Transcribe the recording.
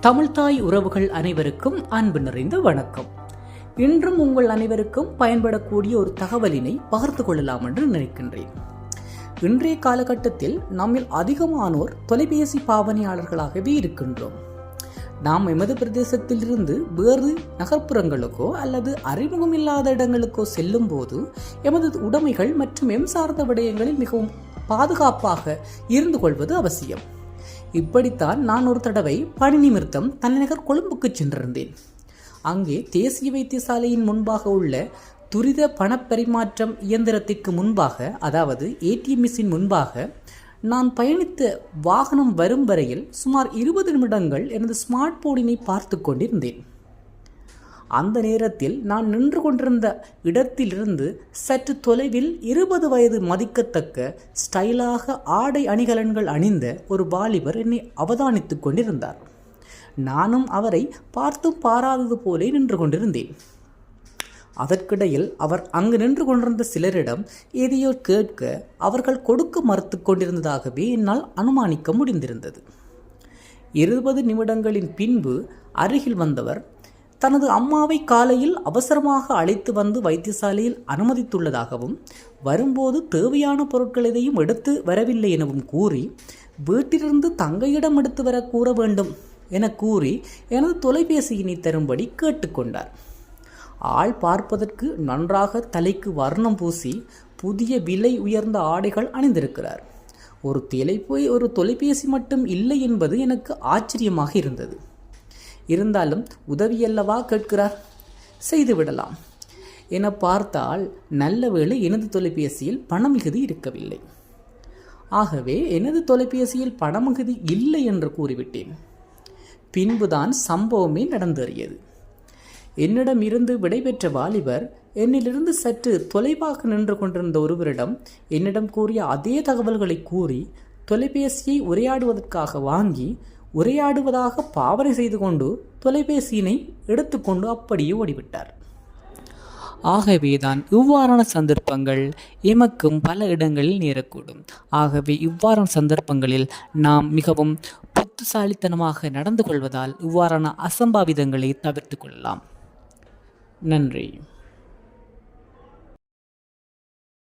தமிழ்தாய் உறவுகள் அனைவருக்கும் அன்பு நிறைந்த வணக்கம். இன்றும் உங்கள் அனைவருக்கும் பயன்படக்கூடிய ஒரு தகவலினை பகிர்ந்து கொள்ளலாம் என்று நினைக்கின்றேன். இன்றைய காலகட்டத்தில் நம்மில் அதிகமானோர் தொலைபேசி பாவனையாளர்களாகவே இருக்கின்றோம். நாம் எமது பிரதேசத்திலிருந்து வேறு நகர்ப்புறங்களுக்கோ அல்லது அறிமுகம் இல்லாத இடங்களுக்கோ செல்லும் போது எமது உடைமைகள் மற்றும் எம் சார்ந்த விடயங்களில் மிகவும் பாதுகாப்பாக இருந்து கொள்வது அவசியம். இப்படித்தான் நான் ஒரு தடவை பணி நிமித்தம் தலைநகர் கொழும்புக்கு சென்றிருந்தேன். அங்கே தேசிய வைத்தியசாலையின் முன்பாக உள்ள துரித பணப்பரிமாற்றம் இயந்திரத்திற்கு முன்பாக அதாவது ஏடிஎம் மிஷின் முன்பாக நான் பயணித்த வாகனம் வரும் வரையில் சுமார் இருபது நிமிடங்கள் எனது ஸ்மார்ட் போனினை பார்த்து கொண்டிருந்தேன். அந்த நேரத்தில் நான் நின்று கொண்டிருந்த இடத்திலிருந்து சற்று தொலைவில் இருபது வயது மதிக்கத்தக்க ஸ்டைலாக ஆடை அணிகலன்கள் அணிந்த ஒரு வாலிபர் என்னை அவதானித்துக் கொண்டிருந்தார். நானும் அவரை பார்த்தும் பாராதது போலே நின்று கொண்டிருந்தேன். அதற்கிடையில் அவர் அங்கு நின்று கொண்டிருந்த சிலரிடம் எதையோ கேட்க அவர்கள் கொடுக்க மறுத்து கொண்டிருந்ததாகவே என்னால் அனுமானிக்க முடிந்திருந்தது. இருபது நிமிடங்களின் பின்பு அருகில் வந்தவர் தனது அம்மாவை காலையில் அவசரமாக அழைத்து வந்து வைத்தியசாலையில் அனுமதித்துள்ளதாகவும் வரும்போது தேவையான பொருட்கள் எதையும் எடுத்து வரவில்லை எனவும் கூறி வீட்டிலிருந்து தங்கையிடம் எடுத்து வர கூற வேண்டும் என கூறி எனது தொலைபேசியினை தரும்படி கேட்டுக்கொண்டார் ஆள் பார்ப்பதற்கு நன்றாக தலைக்கு வர்ணம் பூசி புதிய விலை உயர்ந்த ஆடைகள் அணிந்திருக்கிறார். ஒரு போய் ஒரு தொலைபேசி மட்டும் இல்லை என்பது எனக்கு ஆச்சரியமாக இருந்தது. இருந்தாலும் உதவியல்லவா கேட்கிறார்? செய்துவிடலாம் என பார்த்தால் நல்ல வேளை எனது தொலைபேசியில் பணமிகுதி இருக்கவில்லை. ஆகவே எனது தொலைபேசியில் பணமிகுதி இல்லை என்று கூறிவிட்டேன். பின்புதான் சம்பவமே நடந்தேறியது. என்னிடம் இருந்து விடைபெற்ற வாலிபர் என்னிலிருந்து சற்று தொலைவாக நின்று கொண்டிருந்த ஒருவரிடம் என்னிடம் கூறிய அதே தகவல்களை கூறி தொலைபேசியை உரையாடுவதற்காக வாங்கி உரையாடுவதாக பாவனை செய்து கொண்டு தொலைபேசியினை எடுத்துக்கொண்டு அப்படியே ஓடிவிட்டார். ஆகவேதான் இவ்வாறான சந்தர்ப்பங்கள் எமக்கும் பல இடங்களில் நேரக்கூடும். ஆகவே இவ்வாறான சந்தர்ப்பங்களில் நாம் மிகவும் புத்துசாலித்தனமாக நடந்து கொள்வதால் இவ்வாறான அசம்பாவிதங்களை தவிர்த்து கொள்ளலாம். நன்றி.